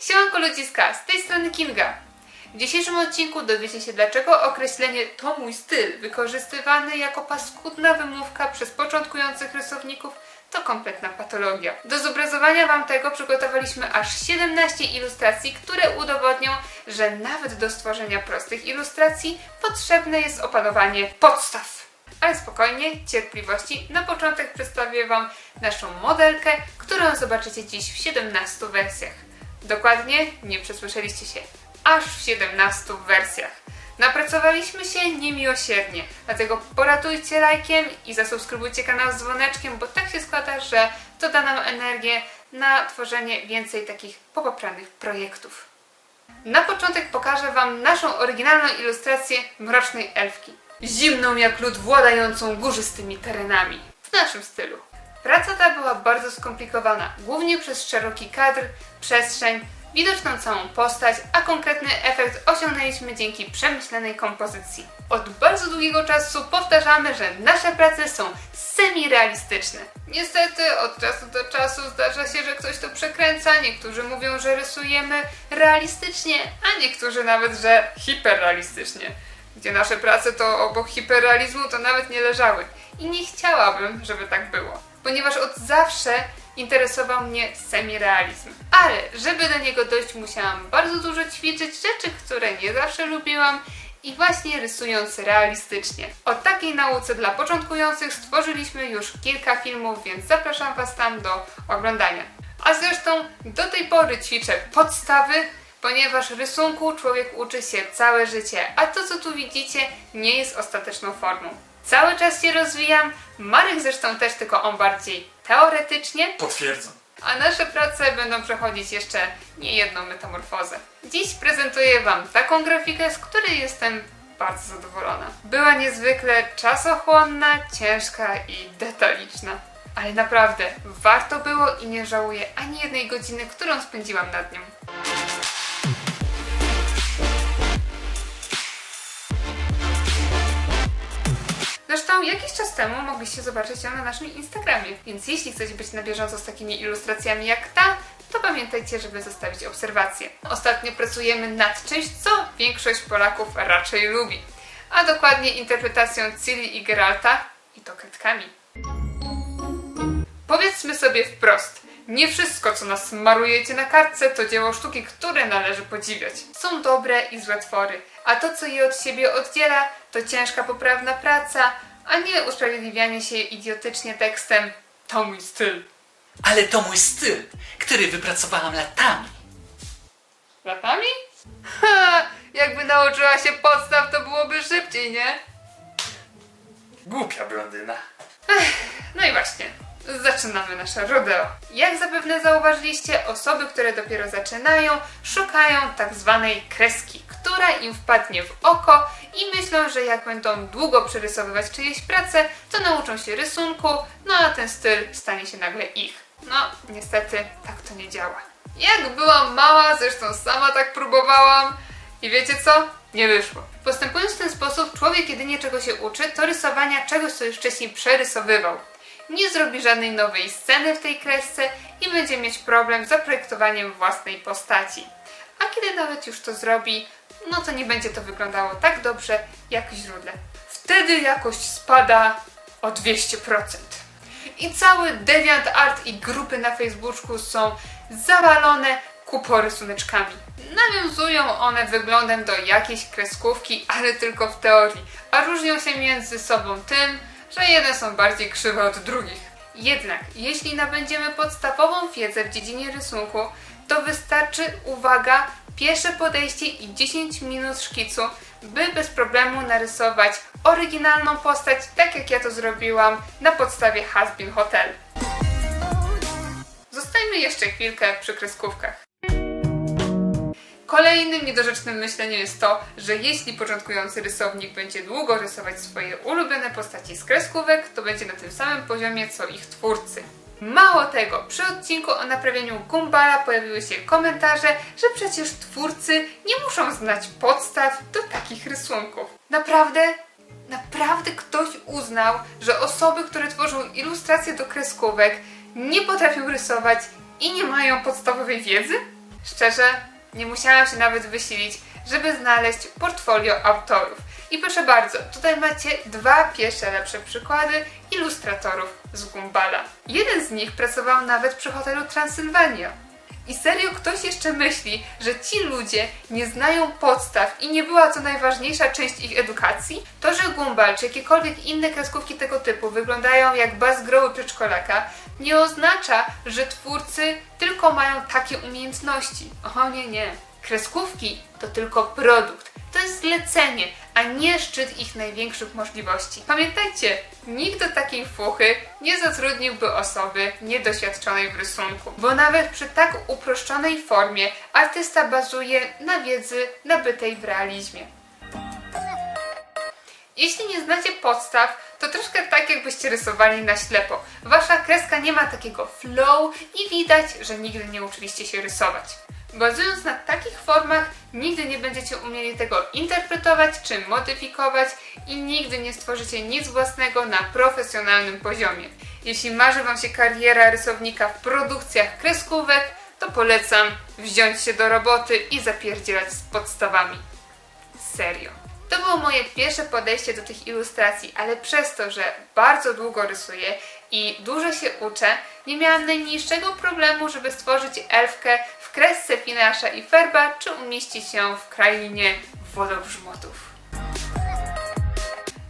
Siemanko ludziska, z tej strony Kinga. W dzisiejszym odcinku dowiecie się dlaczego określenie to mój styl wykorzystywany jako paskudna wymówka przez początkujących rysowników to kompletna patologia. Do zobrazowania Wam tego przygotowaliśmy aż 17 ilustracji, które udowodnią, że nawet do stworzenia prostych ilustracji potrzebne jest opanowanie podstaw. Ale spokojnie, cierpliwości. Na początek przedstawię Wam naszą modelkę, którą zobaczycie dziś w 17 wersjach. Dokładnie, nie przesłyszeliście się, aż w 17 wersjach. Napracowaliśmy się niemiłosiernie, dlatego poratujcie lajkiem i zasubskrybujcie kanał z dzwoneczkiem, bo tak się składa, że to da nam energię na tworzenie więcej takich popopranych projektów. Na początek pokażę Wam naszą oryginalną ilustrację Mrocznej Elfki. Zimną jak lód, władającą górzystymi terenami. W naszym stylu. Praca ta była bardzo skomplikowana, głównie przez szeroki kadr, przestrzeń, widoczną całą postać, a konkretny efekt osiągnęliśmy dzięki przemyślanej kompozycji. Od bardzo długiego czasu powtarzamy, że nasze prace są semi-realistyczne. Niestety od czasu do czasu zdarza się, że ktoś to przekręca, niektórzy mówią, że rysujemy realistycznie, a niektórzy nawet, że hiperrealistycznie. Gdzie nasze prace to obok hiperrealizmu to nawet nie leżały. I nie chciałabym, żeby tak było, ponieważ od zawsze interesował mnie semirealizm. Ale żeby do niego dojść, musiałam bardzo dużo ćwiczyć rzeczy, które nie zawsze lubiłam i właśnie rysując realistycznie. O takiej nauce dla początkujących stworzyliśmy już kilka filmów, więc zapraszam Was tam do oglądania. A zresztą do tej pory ćwiczę podstawy, ponieważ rysunku człowiek uczy się całe życie, a to co tu widzicie nie jest ostateczną formą. Cały czas się rozwijam, Marek zresztą też, tylko on bardziej teoretycznie, Potwierdzam. a nasze prace będą przechodzić jeszcze niejedną metamorfozę. Dziś prezentuję Wam taką grafikę, z której jestem bardzo zadowolona. Była niezwykle czasochłonna, ciężka i detaliczna. Ale naprawdę, warto było i nie żałuję ani jednej godziny, którą spędziłam nad nią. Jakiś czas temu mogliście zobaczyć ją na naszym Instagramie, więc jeśli chcecie być na bieżąco z takimi ilustracjami jak ta, to pamiętajcie, żeby zostawić obserwację. Ostatnio pracujemy nad czymś, co większość Polaków raczej lubi, a dokładnie interpretacją Ciri i Geralta i to kredkami. Powiedzmy sobie wprost, nie wszystko, co nasmarujecie na kartce, to dzieło sztuki, które należy podziwiać. Są dobre i złe twory, a to, co je od siebie oddziela, to ciężka, poprawna praca, a nie usprawiedliwianie się idiotycznie tekstem to mój styl. Ale to mój styl, który wypracowałam latami. Latami? Ha! Jakby nauczyła się podstaw, to byłoby szybciej, nie? Głupia blondyna. No i właśnie, zaczynamy nasze rodeo. Jak zapewne zauważyliście, osoby, które dopiero zaczynają, szukają tak zwanej kreski, która im wpadnie w oko i myślą, że jak będą długo przerysowywać czyjeś prace, to nauczą się rysunku, no a ten styl stanie się nagle ich. No, niestety tak to nie działa. Jak byłam mała, zresztą sama tak próbowałam i wiecie co? Nie wyszło. Postępując w ten sposób, człowiek jedynie czego się uczy, to rysowania czegoś, co już wcześniej przerysowywał. Nie zrobi żadnej nowej sceny w tej kresce i będzie mieć problem z zaprojektowaniem własnej postaci. A kiedy nawet już to zrobi, no to nie będzie to wyglądało tak dobrze jak w źródle. Wtedy jakość spada o 200%. I cały DeviantArt i grupy na Facebooku są zawalone kuporysuneczkami. Nawiązują one wyglądem do jakiejś kreskówki, ale tylko w teorii, a różnią się między sobą tym, że jedne są bardziej krzywe od drugich. Jednak, jeśli nabędziemy podstawową wiedzę w dziedzinie rysunku, to wystarczy, uwaga, pierwsze podejście i 10 minut szkicu, by bez problemu narysować oryginalną postać, tak jak ja to zrobiłam na podstawie Hasbin Hotel. Zostańmy jeszcze chwilkę przy kreskówkach. Kolejnym niedorzecznym myśleniem jest to, że jeśli początkujący rysownik będzie długo rysować swoje ulubione postaci z kreskówek, to będzie na tym samym poziomie co ich twórcy. Mało tego, przy odcinku o naprawieniu Gumbala pojawiły się komentarze, że przecież twórcy nie muszą znać podstaw do takich rysunków. Naprawdę? Naprawdę ktoś uznał, że osoby, które tworzą ilustracje do kreskówek, nie potrafią rysować i nie mają podstawowej wiedzy? Szczerze, nie musiałam się nawet wysilić, żeby znaleźć portfolio autorów. I proszę bardzo, tutaj macie dwa pierwsze lepsze przykłady ilustratorów z Gumbala. Jeden z nich pracował nawet przy hotelu Transylwania. I serio ktoś jeszcze myśli, że ci ludzie nie znają podstaw i nie była to najważniejsza część ich edukacji? To, że Gumball czy jakiekolwiek inne kreskówki tego typu wyglądają jak bazgroły przedszkolaka, nie oznacza, że twórcy tylko mają takie umiejętności. O nie, nie. Kreskówki to tylko produkt. To jest zlecenie, a nie szczyt ich największych możliwości. Pamiętajcie, nikt do takiej fuchy nie zatrudniłby osoby niedoświadczonej w rysunku, bo nawet przy tak uproszczonej formie artysta bazuje na wiedzy nabytej w realizmie. Jeśli nie znacie podstaw, to troszkę tak jakbyście rysowali na ślepo. Wasza kreska nie ma takiego flow i widać, że nigdy nie uczyliście się rysować. Bazując na takich formach, nigdy nie będziecie umieli tego interpretować czy modyfikować i nigdy nie stworzycie nic własnego na profesjonalnym poziomie. Jeśli marzy Wam się kariera rysownika w produkcjach kreskówek, to polecam wziąć się do roboty i zapierdzielać z podstawami. Serio. To było moje pierwsze podejście do tych ilustracji, ale przez to, że bardzo długo rysuję i dużo się uczę, nie miałam najmniejszego problemu, żeby stworzyć elfkę w kresce Finasza i Ferba, czy umieścić ją w krainie wodobrzmotów.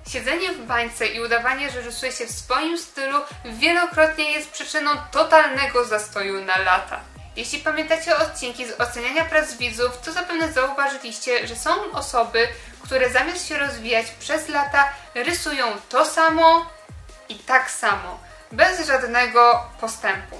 Siedzenie w bańce i udawanie, że rysuje się w swoim stylu wielokrotnie jest przyczyną totalnego zastoju na lata. Jeśli pamiętacie odcinki z oceniania prac widzów, to zapewne zauważyliście, że są osoby, które zamiast się rozwijać przez lata, rysują to samo i tak samo, bez żadnego postępu.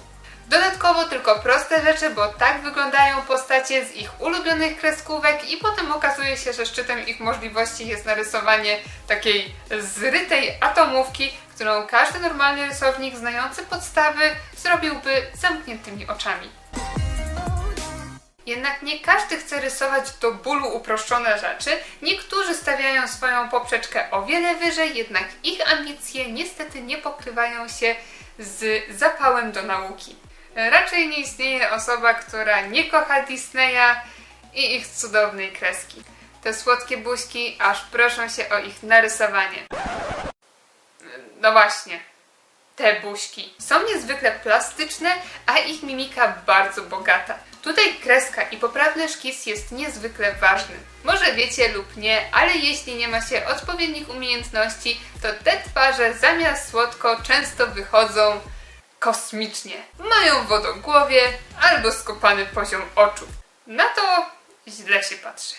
Dodatkowo tylko proste rzeczy, bo tak wyglądają postacie z ich ulubionych kreskówek i potem okazuje się, że szczytem ich możliwości jest narysowanie takiej zrytej atomówki, którą każdy normalny rysownik znający podstawy zrobiłby zamkniętymi oczami. Jednak nie każdy chce rysować do bólu uproszczone rzeczy. Niektórzy stawiają swoją poprzeczkę o wiele wyżej, jednak ich ambicje niestety nie pokrywają się z zapałem do nauki. Raczej nie istnieje osoba, która nie kocha Disneya i ich cudownej kreski. Te słodkie buźki aż proszą się o ich narysowanie. No właśnie, te buźki. Są niezwykle plastyczne, a ich mimika bardzo bogata. Tutaj kreska i poprawny szkic jest niezwykle ważny. Może wiecie lub nie, ale jeśli nie ma się odpowiednich umiejętności, to te twarze zamiast słodko często wychodzą kosmicznie. Mają wodogłowie albo skopany poziom oczu. Na to źle się patrzy.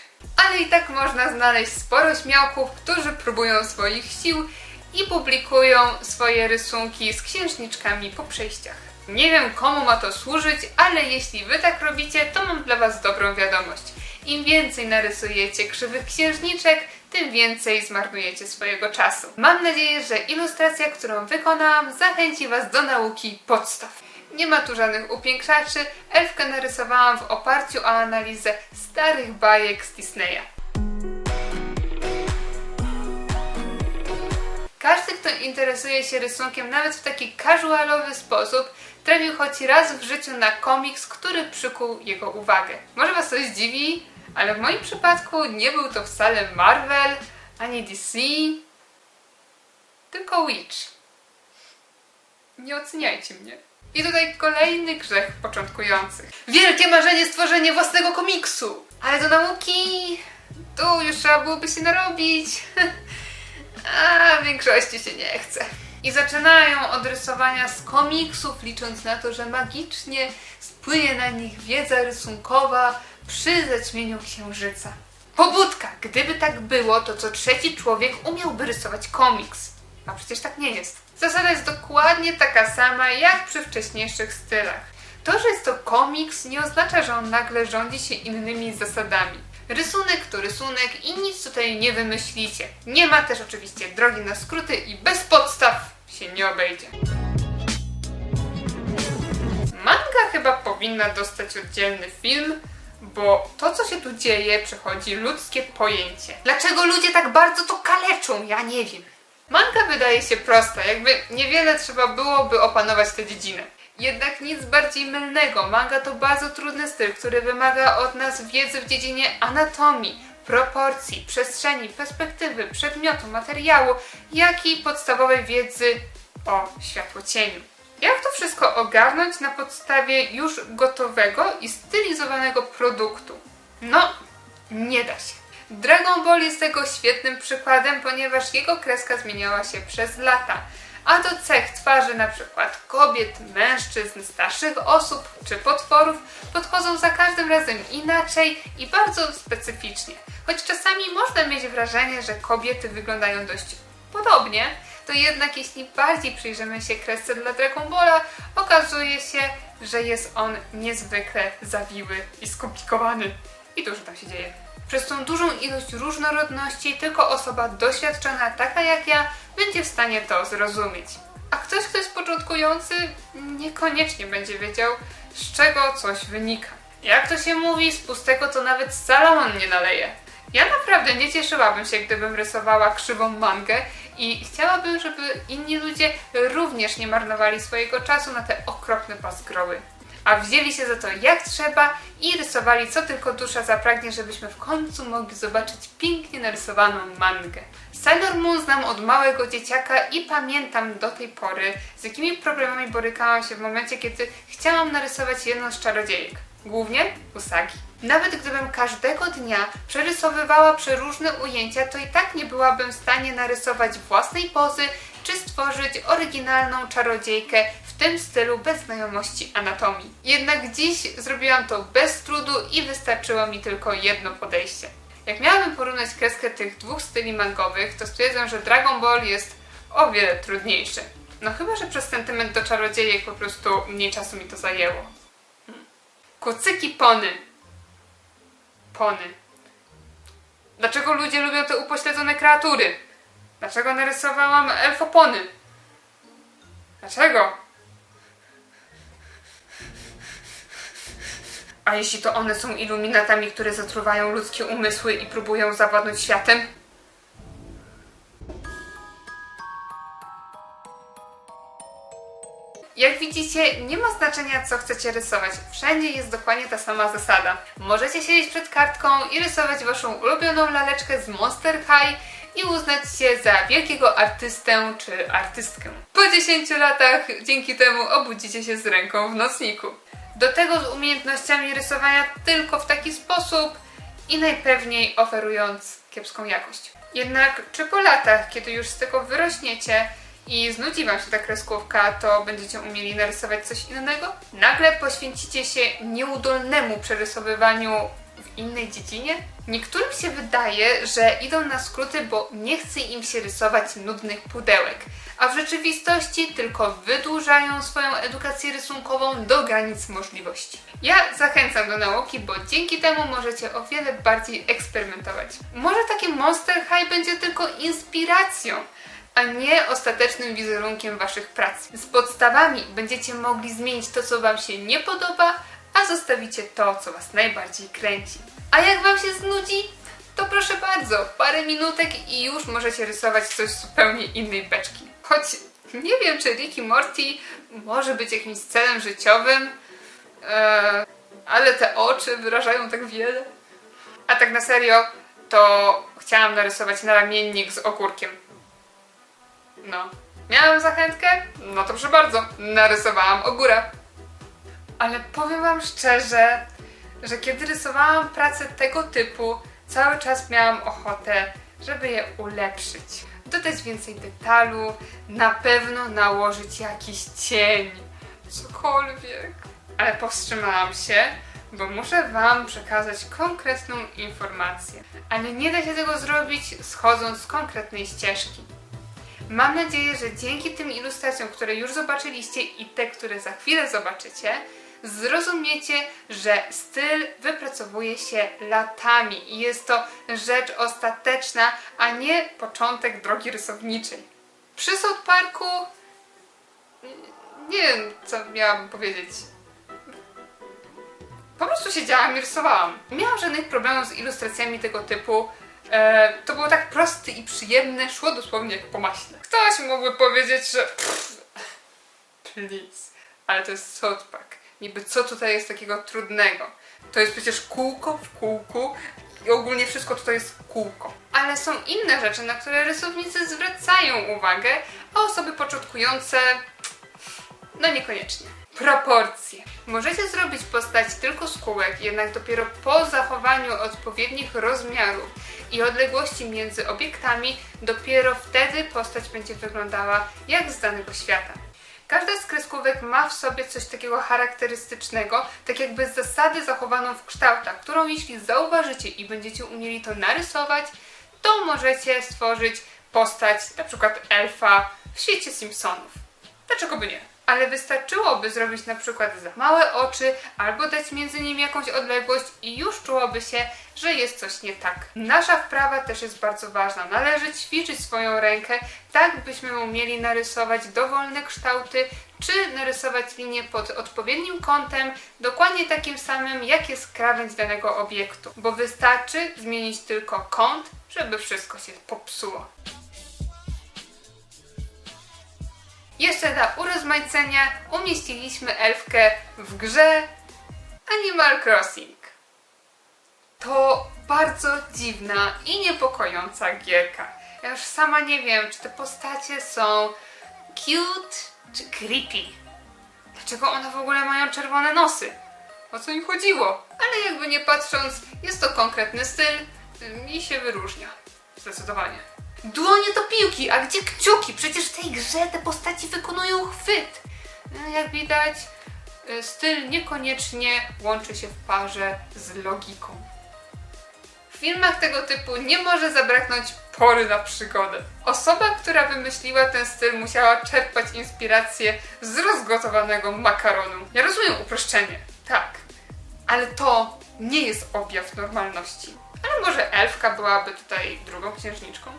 Ale i tak można znaleźć sporo śmiałków, którzy próbują swoich sił i publikują swoje rysunki z księżniczkami po przejściach. Nie wiem komu ma to służyć, ale jeśli wy tak robicie, to mam dla was dobrą wiadomość. Im więcej narysujecie krzywych księżniczek, tym więcej zmarnujecie swojego czasu. Mam nadzieję, że ilustracja, którą wykonałam, zachęci was do nauki podstaw. Nie ma tu żadnych upiększaczy, elfkę narysowałam w oparciu o analizę starych bajek z Disneya. Każdy, kto interesuje się rysunkiem nawet w taki casualowy sposób, trafił choć raz w życiu na komiks, który przykuł jego uwagę. Może Was coś dziwi, ale w moim przypadku nie był to wcale Marvel, ani DC, tylko Witch. Nie oceniajcie mnie. I tutaj kolejny grzech początkujących. Wielkie marzenie stworzenie własnego komiksu! Ale do nauki tu już trzeba byłoby się narobić. A większości się nie chce. I zaczynają od rysowania z komiksów, licząc na to, że magicznie spłynie na nich wiedza rysunkowa przy zaćmieniu księżyca. Pobudka! Gdyby tak było, to co trzeci człowiek umiałby rysować komiks. A przecież tak nie jest. Zasada jest dokładnie taka sama jak przy wcześniejszych stylach. To, że jest to komiks, nie oznacza, że on nagle rządzi się innymi zasadami. Rysunek to rysunek i nic tutaj nie wymyślicie. Nie ma też oczywiście drogi na skróty i bez podstaw się nie obejdzie. Manga chyba powinna dostać oddzielny film, bo to, co się tu dzieje, przechodzi ludzkie pojęcie. Dlaczego ludzie tak bardzo to kaleczą? Ja nie wiem. Manga wydaje się prosta, jakby niewiele trzeba było, by opanować tę dziedzinę. Jednak nic bardziej mylnego. Manga to bardzo trudny styl, który wymaga od nas wiedzy w dziedzinie anatomii, proporcji, przestrzeni, perspektywy, przedmiotu, materiału, jak i podstawowej wiedzy o światłocieniu. Jak to wszystko ogarnąć na podstawie już gotowego i stylizowanego produktu? No, nie da się. Dragon Ball jest tego świetnym przykładem, ponieważ jego kreska zmieniała się przez lata. A do cech twarzy przykład kobiet, mężczyzn, starszych osób czy potworów podchodzą za każdym razem inaczej i bardzo specyficznie. Choć czasami można mieć wrażenie, że kobiety wyglądają dość podobnie, to jednak jeśli bardziej przyjrzymy się kresce dla Dragon Balla, okazuje się, że jest on niezwykle zawiły i skomplikowany. I dużo tam się dzieje. Przez tą dużą ilość różnorodności tylko osoba doświadczona, taka jak ja, będzie w stanie to zrozumieć. A ktoś, kto jest początkujący, niekoniecznie będzie wiedział, z czego coś wynika. Jak to się mówi, z pustego to nawet Salomon nie naleje. Ja naprawdę nie cieszyłabym się, gdybym rysowała krzywą mangę i chciałabym, żeby inni ludzie również nie marnowali swojego czasu na te okropne pazgroły. A wzięli się za to jak trzeba i rysowali co tylko dusza zapragnie, żebyśmy w końcu mogli zobaczyć pięknie narysowaną mangę. Sailor Moon znam od małego dzieciaka i pamiętam do tej pory, z jakimi problemami borykałam się w momencie, kiedy chciałam narysować jedną z czarodziejek. Głównie Usagi. Nawet gdybym każdego dnia przerysowywała przeróżne ujęcia, to i tak nie byłabym w stanie narysować własnej pozy czy stworzyć oryginalną czarodziejkę w tym stylu bez znajomości anatomii. Jednak dziś zrobiłam to bez trudu i wystarczyło mi tylko jedno podejście. Jak miałabym porównać kreskę tych dwóch styli mangowych, to stwierdzam, że Dragon Ball jest o wiele trudniejszy. No chyba, że przez sentyment do czarodziejek po prostu mniej czasu mi to zajęło. Kucyki pony. Pony. Dlaczego ludzie lubią te upośledzone kreatury? Dlaczego narysowałam elfopony? Dlaczego? A jeśli to one są iluminatami, które zatruwają ludzkie umysły i próbują zawładnąć światem? Jak widzicie, nie ma znaczenia co chcecie rysować. Wszędzie jest dokładnie ta sama zasada. Możecie siedzieć przed kartką i rysować waszą ulubioną laleczkę z Monster High i uznać się za wielkiego artystę czy artystkę. Po 10 latach dzięki temu obudzicie się z ręką w nocniku. Do tego z umiejętnościami rysowania tylko w taki sposób i najpewniej oferując kiepską jakość. Jednak czy po latach, kiedy już z tego wyrośniecie i znudzi Wam się ta kreskówka, to będziecie umieli narysować coś innego? Nagle poświęcicie się nieudolnemu przerysowywaniu w innej dziedzinie? Niektórym się wydaje, że idą na skróty, bo nie chce im się rysować nudnych pudełek, a w rzeczywistości tylko wydłużają swoją edukację rysunkową do granic możliwości. Ja zachęcam do nauki, bo dzięki temu możecie o wiele bardziej eksperymentować. Może takie Monster High będzie tylko inspiracją, a nie ostatecznym wizerunkiem Waszych prac. Z podstawami będziecie mogli zmienić to, co Wam się nie podoba, a zostawicie to, co Was najbardziej kręci. A jak Wam się znudzi, to proszę bardzo, parę minutek i już możecie rysować coś zupełnie innej beczki. Choć nie wiem, czy Rick i Morty może być jakimś celem życiowym, eee, ale te oczy wyrażają tak wiele. A tak na serio, to chciałam narysować naramiennik z ogórkiem. No. Miałam zachętkę? No to proszę bardzo, narysowałam ogóra. Ale powiem Wam szczerze, że kiedy rysowałam pracę tego typu, cały czas miałam ochotę, żeby je ulepszyć. Dodać więcej detalu, na pewno nałożyć jakiś cień, cokolwiek. Ale powstrzymałam się, bo muszę Wam przekazać konkretną informację. Ale nie da się tego zrobić schodząc z konkretnej ścieżki. Mam nadzieję, że dzięki tym ilustracjom, które już zobaczyliście i te, które za chwilę zobaczycie, zrozumiecie, że styl wypracowuje się latami i jest to rzecz ostateczna, a nie początek drogi rysowniczej. Przy South Parku nie wiem, co miałabym powiedzieć. Po prostu siedziałam i rysowałam. Nie miałam żadnych problemów z ilustracjami tego typu. E, to było tak proste i przyjemne, szło dosłownie jak po maśle. Ktoś mógłby powiedzieć, że please. ale to jest South. Niby co tutaj jest takiego trudnego? To jest przecież kółko w kółku i ogólnie wszystko tutaj jest kółko. Ale są inne rzeczy, na które rysownicy zwracają uwagę, a osoby początkujące no niekoniecznie. Proporcje. Możecie zrobić postać tylko z kółek, jednak dopiero po zachowaniu odpowiednich rozmiarów i odległości między obiektami, dopiero wtedy postać będzie wyglądała jak z danego świata. Każda z kreskówek ma w sobie coś takiego charakterystycznego, tak jakby zasady zachowaną w kształtach, którą jeśli zauważycie i będziecie umieli to narysować, to możecie stworzyć postać, na przykład elfa w świecie Simpsonów. Dlaczego by nie? Ale wystarczyłoby zrobić na przykład za małe oczy albo dać między nimi jakąś odległość i już czułoby się, że jest coś nie tak. Nasza wprawa też jest bardzo ważna. Należy ćwiczyć swoją rękę tak, byśmy umieli narysować dowolne kształty, czy narysować linię pod odpowiednim kątem, dokładnie takim samym, jak jest krawędź danego obiektu. Bo wystarczy zmienić tylko kąt, żeby wszystko się popsuło. Jeszcze dla urozmaicenia umieściliśmy elfkę w grze Animal Crossing. To bardzo dziwna i niepokojąca gierka. Ja już sama nie wiem, czy te postacie są cute czy creepy. Dlaczego one w ogóle mają czerwone nosy? O co im chodziło? Ale jakby nie patrząc, jest to konkretny styl i się wyróżnia. Zdecydowanie. Dłonie to piłki, a gdzie kciuki? Przecież w tej grze te postaci wykonują chwyt. No, jak widać, y, styl niekoniecznie łączy się w parze z logiką. W filmach tego typu nie może zabraknąć pory na przygodę. Osoba, która wymyśliła ten styl, musiała czerpać inspirację z rozgotowanego makaronu. Ja rozumiem uproszczenie, tak, ale to nie jest objaw normalności. Ale może elfka byłaby tutaj drugą księżniczką?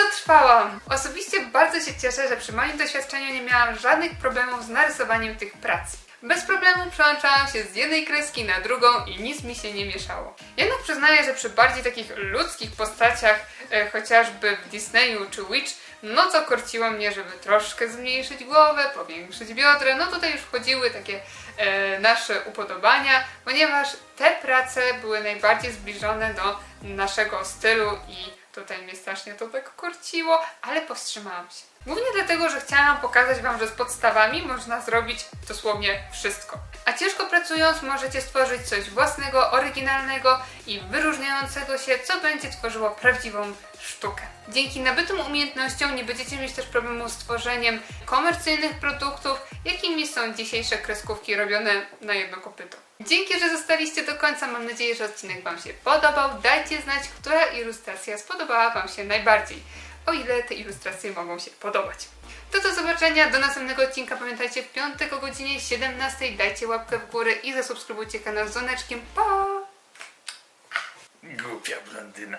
Dotrwałam! Osobiście bardzo się cieszę, że przy moim doświadczeniu nie miałam żadnych problemów z narysowaniem tych prac. Bez problemu przełączałam się z jednej kreski na drugą i nic mi się nie mieszało. Jednak przyznaję, że przy bardziej takich ludzkich postaciach, e, chociażby w Disneyu czy Witch, no to korciło mnie, żeby troszkę zmniejszyć głowę, powiększyć biodra. No tutaj już wchodziły takie e, nasze upodobania, ponieważ te prace były najbardziej zbliżone do naszego stylu i Tutaj mnie strasznie to tak korciło, ale powstrzymałam się. Głównie dlatego, że chciałam pokazać Wam, że z podstawami można zrobić dosłownie wszystko. A ciężko pracując możecie stworzyć coś własnego, oryginalnego i wyróżniającego się, co będzie tworzyło prawdziwą sztukę. Dzięki nabytym umiejętnościom nie będziecie mieć też problemu z tworzeniem komercyjnych produktów, jakimi są dzisiejsze kreskówki robione na jedno kopyto. Dzięki, że zostaliście do końca. Mam nadzieję, że odcinek Wam się podobał. Dajcie znać, która ilustracja spodobała Wam się najbardziej, o ile te ilustracje mogą się podobać. To do zobaczenia, do następnego odcinka. Pamiętajcie, w piątek o godzinie 17 dajcie łapkę w górę i zasubskrybujcie kanał z dzwoneczkiem. Pa! Głupia blondyna.